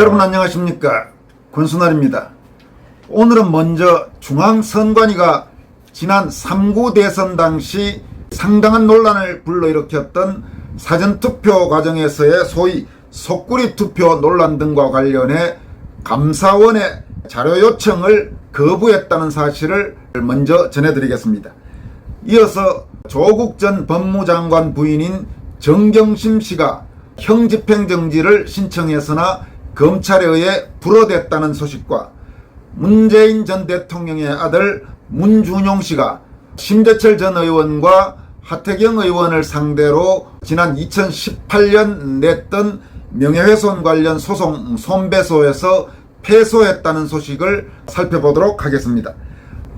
여러분 안녕하십니까 권순환입니다. 오늘은 먼저 중앙선관위가 지난 3구 대선 당시 상당한 논란을 불러일으켰던 사전투표 과정에서의 소위 속구리 투표 논란 등과 관련해 감사원의 자료 요청을 거부했다는 사실을 먼저 전해드리겠습니다. 이어서 조국 전 법무장관 부인인 정경심 씨가 형집행정지를 신청했으나 검찰에 의해 불어댔다는 소식과 문재인 전 대통령의 아들 문준용 씨가 심재철 전 의원과 하태경 의원을 상대로 지난 2018년 냈던 명예훼손 관련 소송 손배소에서 패소했다는 소식을 살펴보도록 하겠습니다.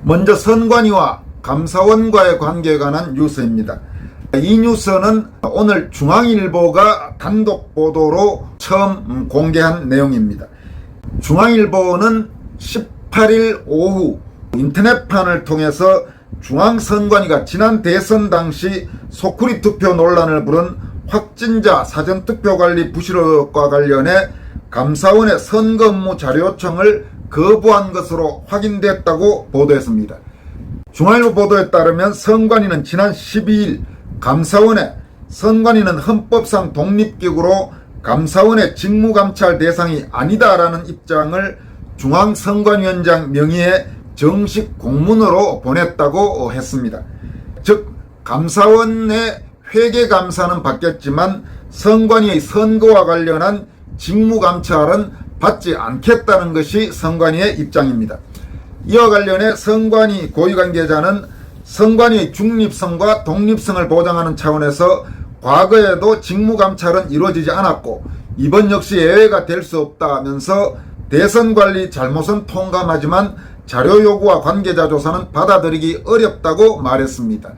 먼저 선관위와 감사원과의 관계에 관한 뉴스입니다. 이 뉴스는 오늘 중앙일보가 단독 보도로 처음 공개한 내용입니다. 중앙일보는 18일 오후 인터넷판을 통해서 중앙선관위가 지난 대선 당시 소쿠리 투표 논란을 부른 확진자 사전투표 관리 부실 의혹과 관련해 감사원의 선거 업무 자료 요청을 거부한 것으로 확인됐다고 보도했습니다. 중앙일보 보도에 따르면 선관위는 지난 12일 감사원에 선관위는 헌법상 독립기구로 감사원의 직무감찰 대상이 아니다라는 입장을 중앙선관위원장 명의의 정식 공문으로 보냈다고 했습니다. 즉 감사원의 회계감사는 받겠지만 선관위의 선거와 관련한 직무감찰은 받지 않겠다는 것이 선관위의 입장입니다. 이와 관련해 선관위 고위관계자는 선관위의 중립성과 독립성을 보장하는 차원에서 과거에도 직무감찰은 이루어지지 않았고 이번 역시 예외가 될 수 없다면서 대선 관리 잘못은 통감하지만 자료 요구와 관계자 조사는 받아들이기 어렵다고 말했습니다.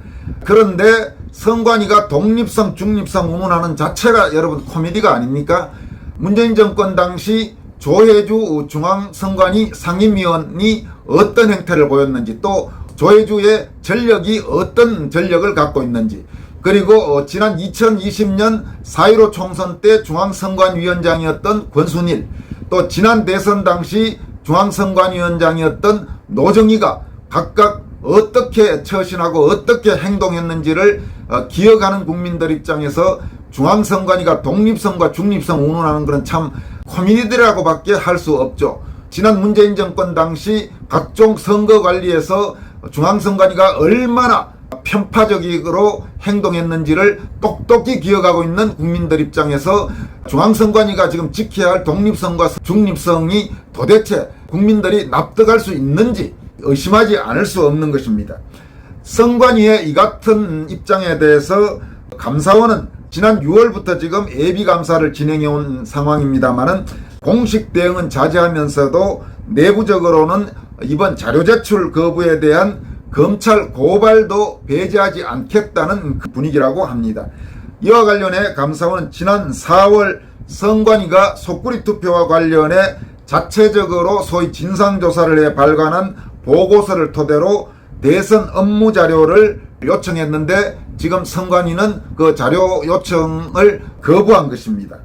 그런데 선관위가 독립성, 중립성 운운하는 자체가 여러분 코미디가 아닙니까? 문재인 정권 당시 조혜주 중앙선관위 상임위원이 어떤 행태를 보였는지 또 조혜주의 전력이 어떤 전력을 갖고 있는지 그리고 어, 지난 2020년 4.15 총선 때 중앙선관위원장이었던 권순일 또 지난 대선 당시 중앙선관위원장이었던 노정희가 각각 어떻게 처신하고 어떻게 행동했는지를 어, 기억하는 국민들 입장에서 중앙선관위가 독립성과 중립성 운운하는 그런 참 코미디라고밖에 할 수 없죠. 지난 문재인 정권 당시 각종 선거 관리에서 중앙선관위가 얼마나 편파적으로 행동했는지를 똑똑히 기억하고 있는 국민들 입장에서 중앙선관위가 지금 지켜야 할 독립성과 중립성이 도대체 국민들이 납득할 수 있는지 의심하지 않을 수 없는 것입니다. 선관위의 이 같은 입장에 대해서 감사원은 지난 6월부터 지금 예비 감사를 진행해 온 상황입니다만은 공식 대응은 자제하면서도 내부적으로는 이번 자료 제출 거부에 대한 검찰 고발도 배제하지 않겠다는 그 분위기라고 합니다. 이와 관련해 감사원은 지난 4월 선관위가 속구리 투표와 관련해 자체적으로 소위 진상조사를 해 발간한 보고서를 토대로 대선 업무 자료를 요청했는데 지금 선관위는 그 자료 요청을 거부한 것입니다.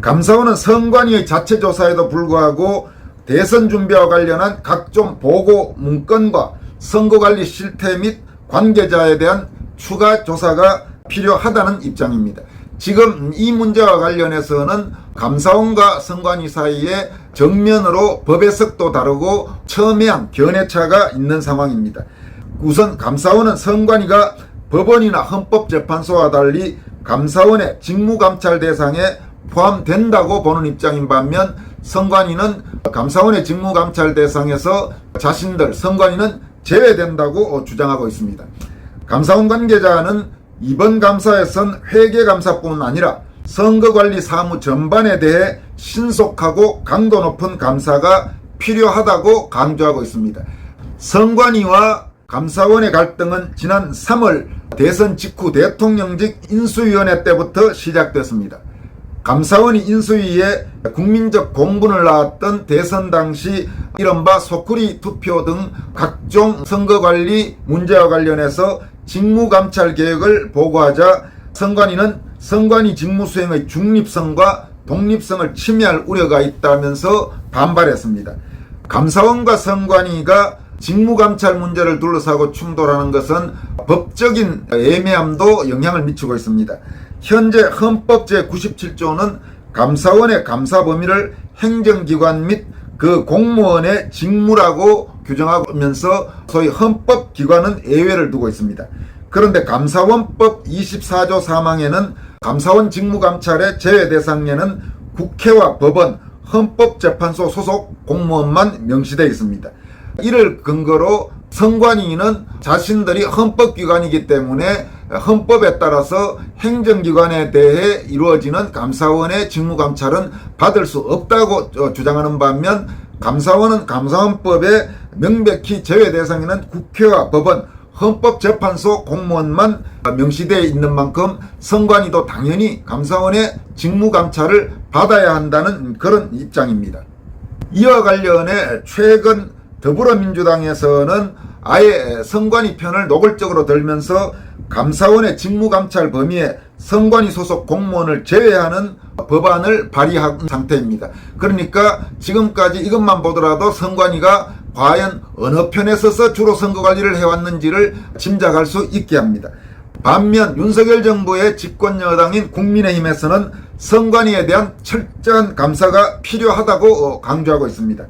감사원은 선관위의 자체 조사에도 불구하고 대선 준비와 관련한 각종 보고 문건과 선거관리 실태 및 관계자에 대한 추가 조사가 필요하다는 입장입니다. 지금 이 문제와 관련해서는 감사원과 선관위 사이에 정면으로 법 해석도 다르고 첨예한 견해차가 있는 상황입니다. 우선 감사원은 선관위가 법원이나 헌법재판소와 달리 감사원의 직무감찰 대상에 포함된다고 보는 입장인 반면 선관위는 감사원의 직무감찰 대상에서 자신들 선관위는 제외된다고 주장하고 있습니다. 감사원 관계자는 이번 감사에선 회계감사뿐 아니라 선거관리 사무 전반에 대해 신속하고 강도 높은 감사가 필요하다고 강조하고 있습니다. 선관위와 감사원의 갈등은 지난 3월 대선 직후 대통령직 인수위원회 때부터 시작됐습니다. 감사원이 인수위에 국민적 공분을 낳았던 대선 당시 이른바 소쿠리 투표 등 각종 선거관리 문제와 관련해서 직무감찰 계획을 보고하자 선관위는 선관위 직무 수행의 중립성과 독립성을 침해할 우려가 있다면서 반발했습니다. 감사원과 선관위가 직무감찰 문제를 둘러싸고 충돌하는 것은 법적인 애매함도 영향을 미치고 있습니다. 현재 헌법 제97조는 감사원의 감사 범위를 행정기관 및 그 공무원의 직무라고 규정하면서 소위 헌법기관은 예외를 두고 있습니다. 그런데 감사원법 24조 3항에는 감사원 직무감찰의 제외 대상에는 국회와 법원, 헌법재판소 소속 공무원만 명시되어 있습니다. 이를 근거로 선관위는 자신들이 헌법기관이기 때문에 헌법에 따라서 행정기관에 대해 이루어지는 감사원의 직무감찰은 받을 수 없다고 어, 주장하는 반면 감사원은 감사원법에 명백히 제외 대상에는 국회와 법원, 헌법재판소 공무원만 명시되어 있는 만큼 선관위도 당연히 감사원의 직무감찰을 받아야 한다는 그런 입장입니다. 이와 관련해 최근 더불어민주당에서는 아예 선관위 편을 노골적으로 들면서 감사원의 직무감찰 범위에 선관위 소속 공무원을 제외하는 법안을 발의한 상태입니다. 그러니까 지금까지 이것만 보더라도 선관위가 과연 어느 편에 서서 주로 선거 관리를 해왔는지를 짐작할 수 있게 합니다. 반면 윤석열 정부의 집권 여당인 국민의힘에서는 선관위에 대한 철저한 감사가 필요하다고 강조하고 있습니다.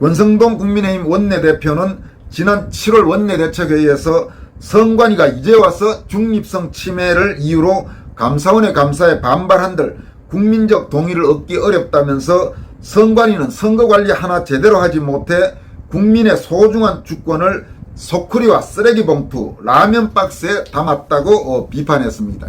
원성동 국민의힘 원내대표는 지난 7월 원내대책회의에서 선관위가 이제 와서 중립성 침해를 이유로 감사원의 감사에 반발한들 국민적 동의를 얻기 어렵다면서 선관위는 선거관리 하나 제대로 하지 못해 국민의 소중한 주권을 소쿠리와 쓰레기 봉투, 라면 박스에 담았다고 어, 비판했습니다.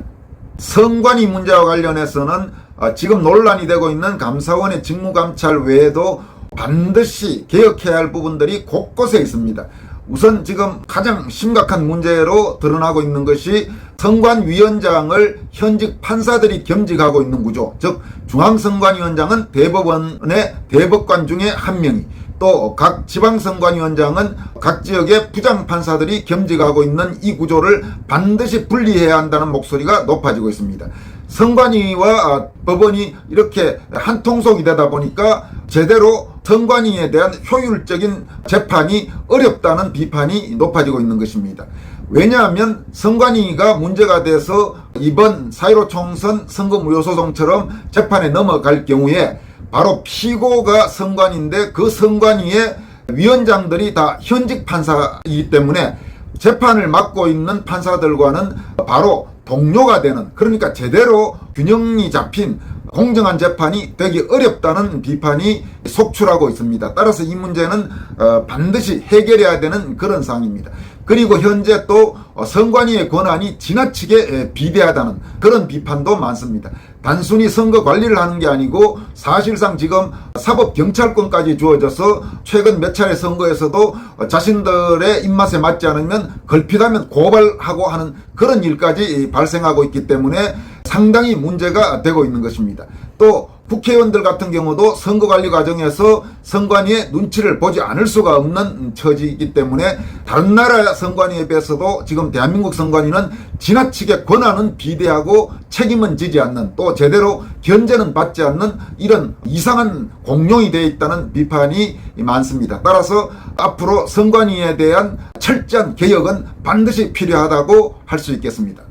선관위 문제와 관련해서는 어, 지금 논란이 되고 있는 감사원의 직무감찰 외에도 반드시 개혁해야 할 부분들이 곳곳에 있습니다. 우선 지금 가장 심각한 문제로 드러나고 있는 것이 선관위원장을 현직 판사들이 겸직하고 있는 구조. 즉 중앙선관위원장은 대법원의 대법관 중에 한 명이 또 각 지방선관위원장은 각 지역의 부장판사들이 겸직하고 있는 이 구조를 반드시 분리해야 한다는 목소리가 높아지고 있습니다. 선관위와 법원이 이렇게 한 통속이 되다 보니까 제대로 선관위에 대한 효율적인 재판이 어렵다는 비판이 높아지고 있는 것입니다. 왜냐하면 선관위가 문제가 돼서 이번 4.15 총선 선거무효 소송처럼 재판에 넘어갈 경우에 바로 피고가 선관인데 그 선관위의 위원장들이 다 현직 판사이기 때문에 재판을 맡고 있는 판사들과는 바로 동료가 되는 그러니까 제대로 균형이 잡힌 공정한 재판이 되기 어렵다는 비판이 속출하고 있습니다. 따라서 이 문제는 어, 반드시 해결해야 되는 그런 상황입니다. 그리고 현재 또 선관위의 권한이 지나치게 비대하다는 그런 비판도 많습니다. 단순히 선거 관리를 하는 게 아니고 사실상 지금 사법 경찰권까지 주어져서 최근 몇 차례 선거에서도 자신들의 입맛에 맞지 않으면 걸핏하면 고발하고 하는 그런 일까지 발생하고 있기 때문에 상당히 문제가 되고 있는 것입니다. 또 국회의원들 같은 경우도 선거관리 과정에서 선관위의 눈치를 보지 않을 수가 없는 처지이기 때문에 다른 나라 선관위에 비해서도 지금 대한민국 선관위는 지나치게 권한은 비대하고 책임은 지지 않는 또 제대로 견제는 받지 않는 이런 이상한 공룡이 되어 있다는 비판이 많습니다. 따라서 앞으로 선관위에 대한 철저한 개혁은 반드시 필요하다고 할 수 있겠습니다.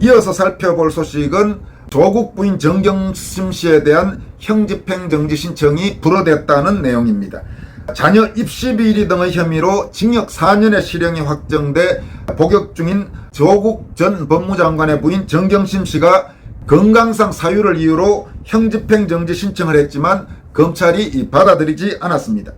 이어서 살펴볼 소식은 조국 부인 정경심 씨에 대한 형집행 정지 신청이 불어댔다는 내용입니다. 자녀 입시 비리 등의 혐의로 징역 4년의 실형이 확정돼 복역 중인 조국 전 법무장관의 부인 정경심 씨가 건강상 사유를 이유로 형집행 정지 신청을 했지만 검찰이 받아들이지 않았습니다.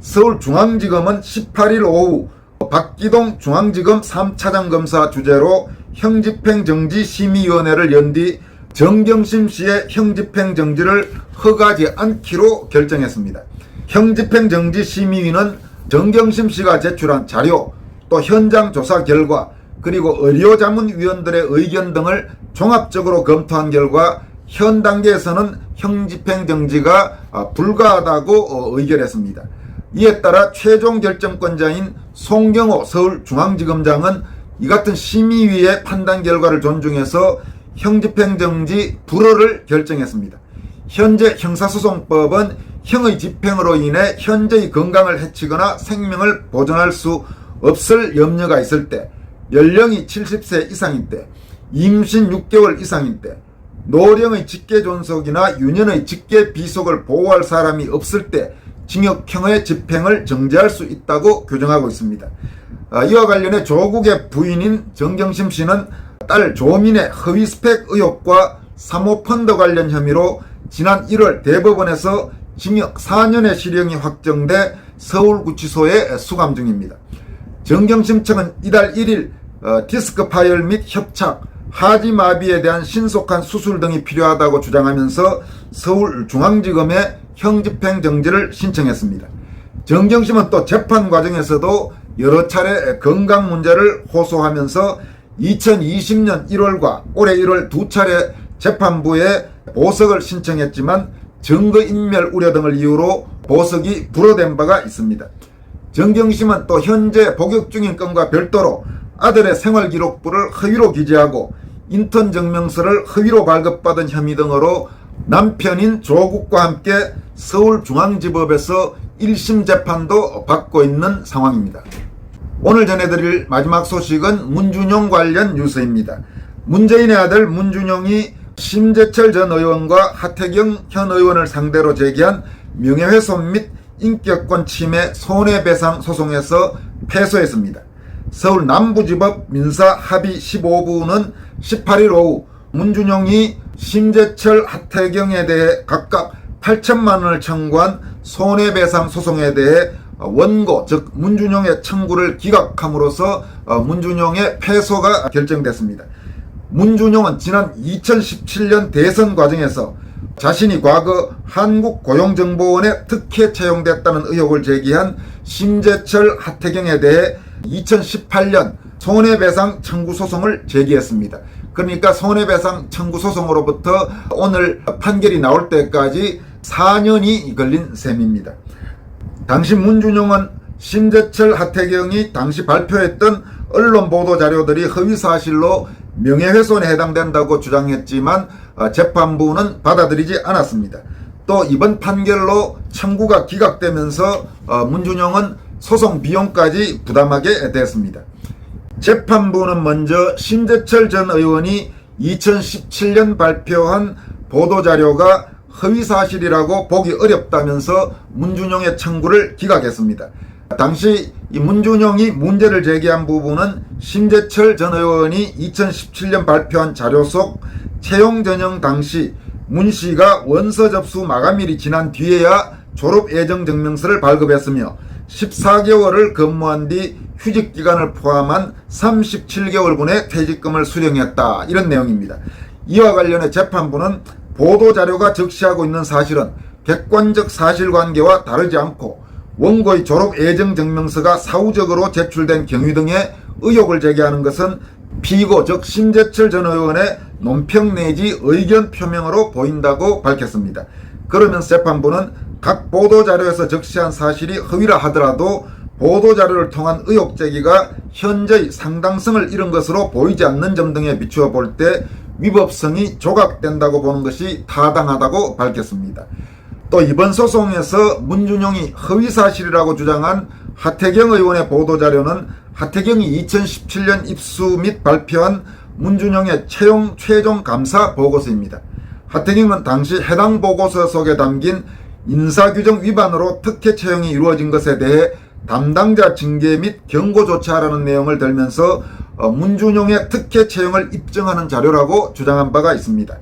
서울중앙지검은 18일 오후 박기동 중앙지검 3차장 검사 주재로 형집행정지 심의위원회를 연 뒤 정경심 씨의 형집행 정지를 허가하지 않기로 결정했습니다. 형집행 정지 심의위는 정경심 씨가 제출한 자료, 또 현장 조사 결과, 그리고 의료자문위원들의 의견 등을 종합적으로 검토한 결과 현 단계에서는 형집행 정지가 불가하다고 의결했습니다. 이에 따라 최종 결정권자인 송경호 서울중앙지검장은 이 같은 심의위의 판단 결과를 존중해서 형집행정지 불허를 결정했습니다. 현재 형사소송법은 형의 집행으로 인해 현재의 건강을 해치거나 생명을 보존할 수 없을 염려가 있을 때, 연령이 70세 이상인 때, 임신 6개월 이상인 때, 노령의 직계 존속이나 유년의 직계 비속을 보호할 사람이 없을 때 징역형의 집행을 정지할 수 있다고 규정하고 있습니다. 아, 이와 관련해 조국의 부인인 정경심 씨는 딸 조민의 허위 스펙 의혹과 사모펀드 관련 혐의로 지난 1월 대법원에서 징역 4년의 실형이 확정돼 서울구치소에 수감 중입니다. 정경심 측은 이달 1일 어, 디스크 파열 및 협착, 하지 마비에 대한 신속한 수술 등이 필요하다고 주장하면서 서울중앙지검에 형집행 정지를 신청했습니다. 정경심은 또 재판 과정에서도 여러 차례 건강 문제를 호소하면서 2020년 1월과 올해 1월 두 차례 재판부에 보석을 신청했지만 증거인멸 우려 등을 이유로 보석이 불어된 바가 있습니다. 정경심은 또 현재 복역 중인 건과 별도로 아들의 생활기록부를 허위로 기재하고 인턴 증명서를 허위로 발급받은 혐의 등으로 남편인 조국과 함께 서울중앙지법에서 1심 재판도 받고 있는 상황입니다. 오늘 전해드릴 마지막 소식은 문준용 관련 뉴스입니다. 문재인의 아들 문준용이 심재철 전 의원과 하태경 현 의원을 상대로 제기한 명예훼손 및 인격권 침해 손해배상 소송에서 패소했습니다. 서울 남부지법 민사 합의 15부는 18일 오후 문준용이 심재철 하태경에 대해 각각 8천만 원을 청구한 손해배상 소송에 대해 원고 즉 문준용의 청구를 기각함으로써 문준용의 패소가 결정됐습니다. 문준용은 지난 2017년 대선 과정에서 자신이 과거 한국고용정보원에 특혜 채용됐다는 의혹을 제기한 심재철 하태경에 대해 2018년 손해배상 청구 소송을 제기했습니다. 그러니까 손해배상 청구 소송으로부터 오늘 판결이 나올 때까지 4년이 걸린 셈입니다. 당시 문준용은 심재철 하태경이 당시 발표했던 언론 보도 자료들이 허위 사실로 명예훼손에 해당된다고 주장했지만 어, 재판부는 받아들이지 않았습니다. 또 이번 판결로 청구가 기각되면서 어, 문준용은 소송 비용까지 부담하게 됐습니다. 재판부는 먼저 심재철 전 의원이 2017년 발표한 보도자료가 허위사실이라고 보기 어렵다면서 문준용의 청구를 기각했습니다. 당시 이 문준용이 문제를 제기한 부분은 심재철 전 의원이 2017년 발표한 자료 속 채용 전형 당시 문 씨가 원서 접수 마감일이 지난 뒤에야 졸업 예정 증명서를 발급했으며 14개월을 근무한 뒤 휴직 기간을 포함한 37개월분의 퇴직금을 수령했다. 이런 내용입니다. 이와 관련해 재판부는 보도 자료가 적시하고 있는 사실은 객관적 사실관계와 다르지 않고 원고의 졸업 예정 증명서가 사후적으로 제출된 경위 등의 의혹을 제기하는 것은 피고 즉 심재철 전 의원의 논평 내지 의견 표명으로 보인다고 밝혔습니다. 그러면서 재판부는 각 보도자료에서 적시한 사실이 허위라 하더라도 보도자료를 통한 의혹 제기가 현재의 상당성을 잃은 것으로 보이지 않는 점 등에 비추어 볼 때 위법성이 조각된다고 보는 것이 타당하다고 밝혔습니다. 또 이번 소송에서 문준용이 허위 사실이라고 주장한 하태경 의원의 보도자료는 하태경이 2017년 입수 및 발표한 문준용의 채용 최종 감사 보고서입니다. 하태경은 당시 해당 보고서 속에 담긴 인사규정 위반으로 특혜 채용이 이루어진 것에 대해 담당자 징계 및 경고 조치하라는 내용을 들면서 어, 문준용의 특혜 채용을 입증하는 자료라고 주장한 바가 있습니다.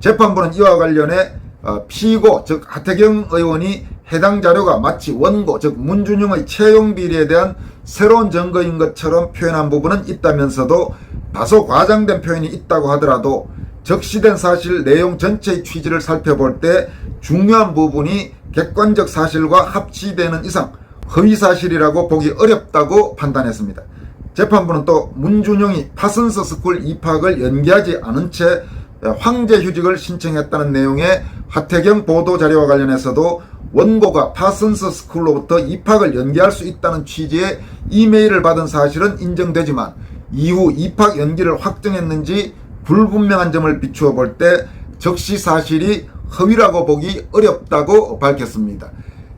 재판부는 이와 관련해 어, 피고 즉 하태경 의원이 해당 자료가 마치 원고 즉 문준용의 채용 비리에 대한 새로운 증거인 것처럼 표현한 부분은 있다면서도 다소 과장된 표현이 있다고 하더라도 적시된 사실 내용 전체의 취지를 살펴볼 때 중요한 부분이 객관적 사실과 합치되는 이상 허위 사실이라고 보기 어렵다고 판단했습니다. 재판부는 또 문준용이 파슨스 스쿨 입학을 연기하지 않은 채 황제 휴직을 신청했다는 내용의 하태경 보도 자료와 관련해서도 원고가 파슨스 스쿨로부터 입학을 연기할 수 있다는 취지의 이메일을 받은 사실은 인정되지만 이후 입학 연기를 확정했는지 불분명한 점을 비추어 볼 때 적시 사실이 허위라고 보기 어렵다고 밝혔습니다.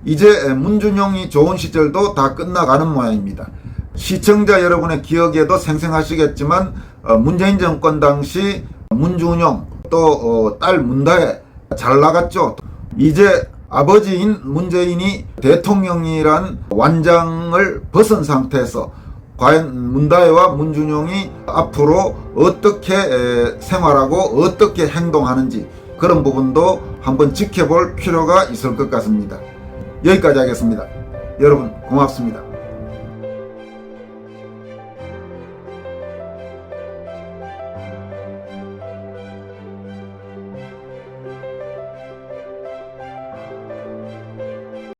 이제 문준용이 좋은 시절도 다 끝나가는 모양입니다. 시청자 여러분의 기억에도 생생하시겠지만 어, 문재인 정권 당시 문준용 또 딸 문다혜 잘 나갔죠. 이제 아버지인 문재인이 대통령이란 완장을 벗은 상태에서 과연 문다혜와 문준용이 앞으로 어떻게 에, 생활하고 어떻게 행동하는지 그런 부분도 한번 지켜볼 필요가 있을 것 같습니다. 여기까지 하겠습니다. 여러분 고맙습니다.